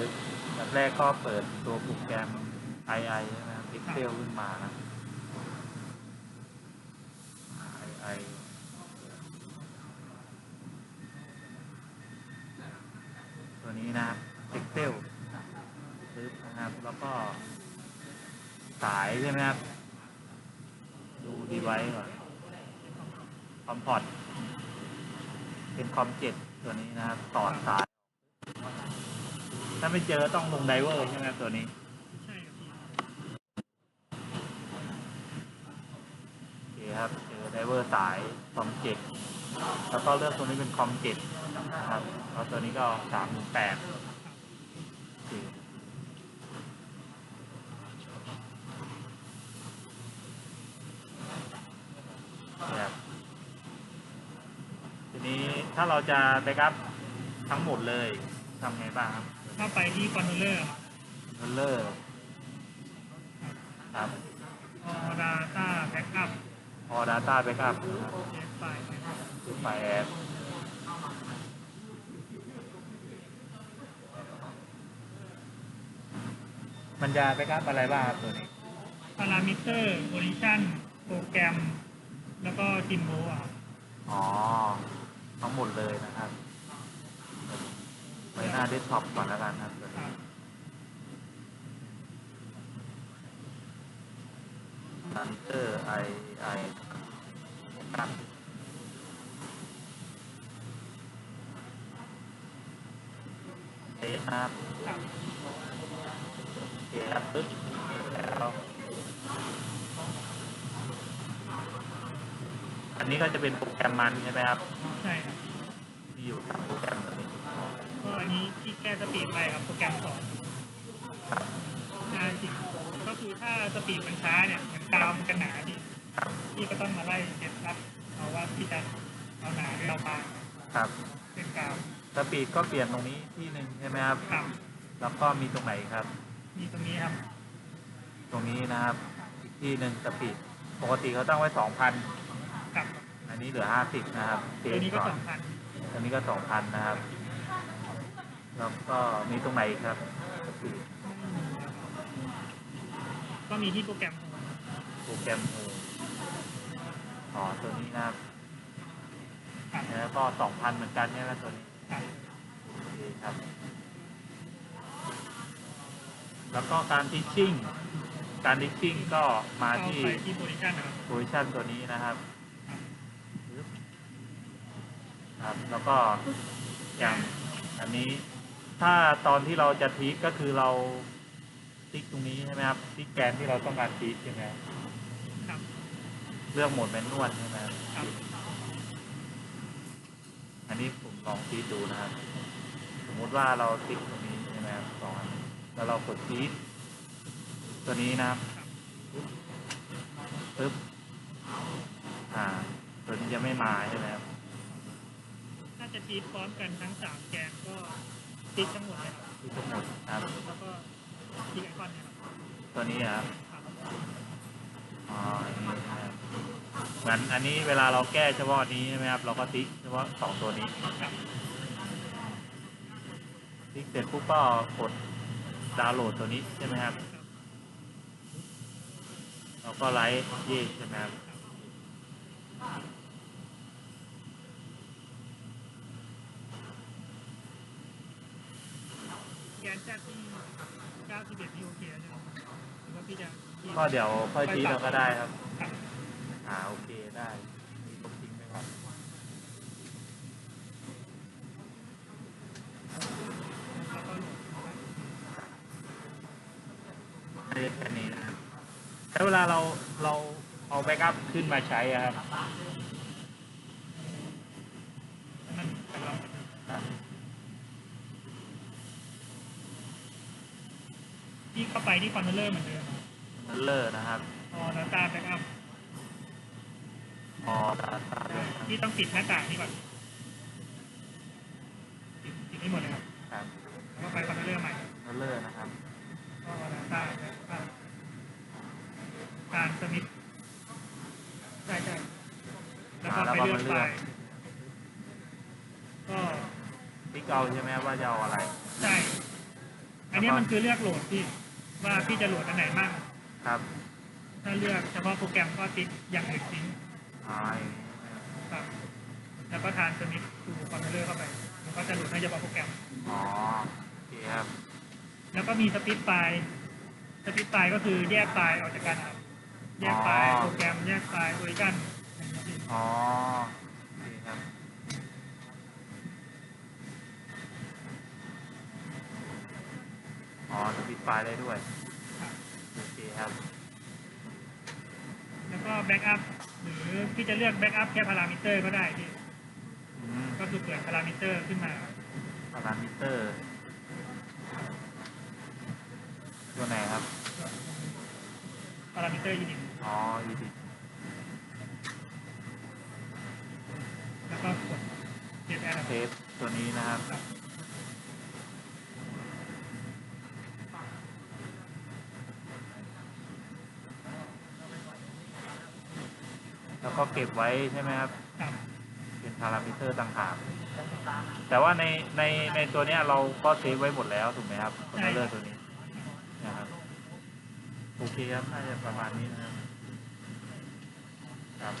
ปึ๊บแบบแรกก็เปิดตัวโปรแกรม II ใช่ไหม Pixel ขึ้นมานะ II ตัวนี้นะครับ Excel ปึ๊บนะครับ แล้วก็สายใช่ไหมครับ ดูดีไว้ก่อน คอมพอร์ตเป็นคอมเจ็ดตัวนี้นะครับต่อสาย ถ้าไม่เจอต้องลงไดเวอร์ใช่ไหมตัวนี้ใช่ครับโอเคครับเจอไดเวอร์สายคอมเจ็ดแล้วก็เลือกตัวนี้เป็นคอมเจ็ดนะครับแล้วตัวนี้ก็สามแปดครับทีนี้ถ้าเราจะแบ็กอัพทั้งหมดเลยทำไงบ้างครับ ถ้าไปที่คอนโทรลเลอร์คอนเลอร์ครับออดาต้าแบ็กอัพพอ Data Backup เอฟไฟล์คือไฟล์แอดมันจะแบ็กอัพอะไรบ้างครับตัวนี้พารามิเตอร์โพซิชันโปรแกรม แล้วก็จิมโบอะครับอ๋อ ทั้งหมดเลยนะครับไว้ห น้าเดสก์ท็อปก่อนแล้วกันครับตัวคนี้รับมอนิเตอร์ไอไอครับเทสนะครับครับโอเคครับปึ๊บแล้วอันนี้ก็จะเป็นโปรแกรมมันใช่ไหมครับ ใช่ครับ ที่อยู่ตามโปรแกรมตัวนี้ ก็อั นนี้ที่แก้สปีดไปครับโปรแกรมสองงานจริงก็คือถ้าสปีดมันช้าเนี่ยเหมือนกาวมันกันหนาพี่ครับพี่ก็ต้องมาไล่เก็บรับเอาว่าพี่จะเอาหนาหรือเอาบางครับเป็นกาวสปีดก็เปลี่ยนตรงนี้ที่หนึ่งใช่ไหมครับครับ แล้วก็มีตรงไหนครับ มีตรงนี้ครับ ตรงนี้นะครับ อีกที่หนึ่งสปีดปกติเขาตั้งไว้สองพันกับอันนี้เหลือห้าสิบนะครับเทตัวสนี้ก็ก่อสนองพันตัวนี้ก็สองพันนะครับ แล้วก็มีตรงไหนอีกครับสปีดก็มีที่โปรแกรมโปรแกรมโฮมอ๋อตัวนี้นะครับครับแล้วก็สองพันเหมือนกันใช่ไหมตัวนี้ครับโอเคครับ แล้วก็การทิชชิ่ง การทิชชิ่งก็มาเข้าที่ไปที่โพซิชันนะครับโพซิชันตัวนี้นะครับปึ๊บครับ แล้วก็อย่างอันนี้ ถ้าตอนที่เราจะทิกก็คือเราติ๊กตรงนี้ใช่ไหมครับติ๊กแกนที่เราต้องการทิกใช่ไหมครับครับ เลือกโหมดแมนนวลใช่ไหมครับครับอันนี้ผมลองทิกดูนะครับ สมมุติว่าเราติ๊กตรงนี้ใช่ไหมครับสองอันแล้วเรากดทิกตัวนี้นะครับปึ๊บอ่า ตัวนี้จะไม่มาใช่ไหมครับ ถ้าจะทีพร้อมกันทั้งสามแกนก็ ติ๊กทั้งหมดเลยครับที่ทั้งหมดครับแล้วก็ติ๊กไอคอนเนี่ยครับตัวนี้ครับครับอ๋ออันนี้นะครับเหมือนอันนี้เวลาเราแก้เฉพาะนี้ใช่ไหมครับเราก็ติ๊กเฉพาะสองตัวนี้ครับติ๊กเสร็จปุ๊บก็กดดาวน์โหลดตัวนี้ใช่ไหมครับครับเราก็ไลค์เย่ใช่ไหมครับ แกนแจ็คที่ 91นี่โอเคแล้วใช่ไหมหรือว่าพี่จะก็เดี๋ยวค่อยทีเราก็ได้ครับครับ อ่าโอเคได้มีตรงทิ้งไหมครับแล้วก็โหลดไม่ได้แค่นี้นะครับแล้วเวลาเราเราเอาแบ็กอัพขึ้นมาใช้อะครับ นั่นกำลัง ที่เข้าไปที่คอนโทรลเลอร์เหมือนเดิมครับเลอร์นะครับพอ Data Backup พอดาต้าที่ต้องปิดหน้าต่างนี่ก่อนปิดปิดให้หมดเลยครับครับแล้วก็ไปคอนโทรลเลอร์ใหม่เลอร์นะครับก็ Data Backup การสมิธใช่ใช่แล้วก็อ่าแล้วไปก็เลือกมาเลืไฟอกล์ก็ติ๊กเอาใช่ไหมครับว่าจะเอาอะไร ใช่นนี้มันคือเลือกโหลดพี่ ว่าพี่จะโหลดอันไหนบ้างครับ ถ้าเลือกเฉพาะโปรแกรมก็ติ๊กอย่างอื่นทิ้งอ๋ออย่างนี้นะครับครับแล้วก็ทานสมิธทูคอมพิวเตอร์เข้าไป มันก็จะโหลดให้เฉพาะโปรแกรม อ๋อโอเคครับ แล้วก็มีสปิทไฟล์สปิทไฟล์ก็คือแยกไฟล์ออกจากกันครับ แยกไฟล์โปรแกรมแยกไฟล์โอริกันอ๋อโอเคครับ อ๋อ สปิดไฟล์ได้ด้วยโอเคครับ แล้วก็แบ็กอัพหรือพี่จะเลือกแบ็กอัพแค่พารามิเตอร์ก็ได้พี่อืมก็คือเปิดพารามิเตอร์ขึ้นมาพารามิเตอร์ ตัวไหนครับ พารามิเตอร์ยูนิตอ๋อยูดิแล้วก็กดเซฟแอดเทปตัวนี้นะครับ แล้วก็เก็บไว้ใช่ไหมครับครับ เป็นพารามิเตอร์ต่างหากแต่ว่าในในในตัวเนี้ยเราก็เซฟไว้หมดแล้วถูกไหมครับคอนโทรลเลอร์ตัวนี้นะครับโอเคครับน่าจะประมาณนี้นะครับครับ